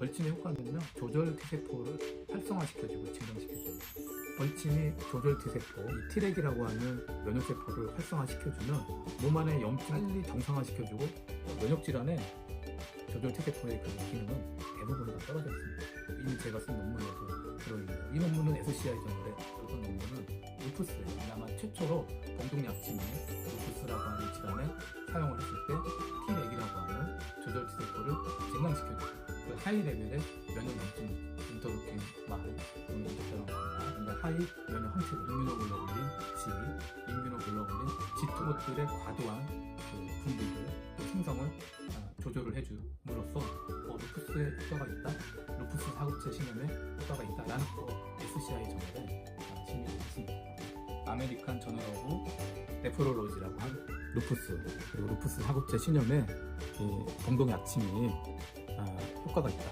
벌침의 효과는요 조절 T세포를 활성화시켜주고 증강시켜줘요. 벌침이 조절 T세포, 이 T렉이라고 하는 면역세포를 활성화시켜주면 몸 안에 염증 빨리 정상화시켜주고 면역 질환에 조절 T세포의 그 기능은 대부분 다 떨어져 있습니다. 이미 제가 쓴 논문에도 들어있네요. 이 논문은 SCI 저널에 어떤 논문은 루푸스예요. 아마 최초로 공동약침이 루푸스라고 하는 질환에 사용을 했을 때 T렉이라고 하는 조절 T세포를 증강시켜줘요. 그 하이 레벨의 면역 염증 인터루킨 말 그런 것처럼 그러니까 하이 면역 항체 이뮤노글로불린 G, 이뮤노글로불린 G2 것들의 과도한 그 분비를 또 생성을 아, 조절을 해줌으로써 어, 루푸스에 효과가 있다, 루푸스 사급체 신염에 효과가 있다라는 거 SCI 저널에 아, 진료를 했습니다. 아메리칸 저널 오브 네프롤로지라고 한 루푸스 그리고 루푸스 사급체 신염에 이 공동 약침이 아, 효과가 있다.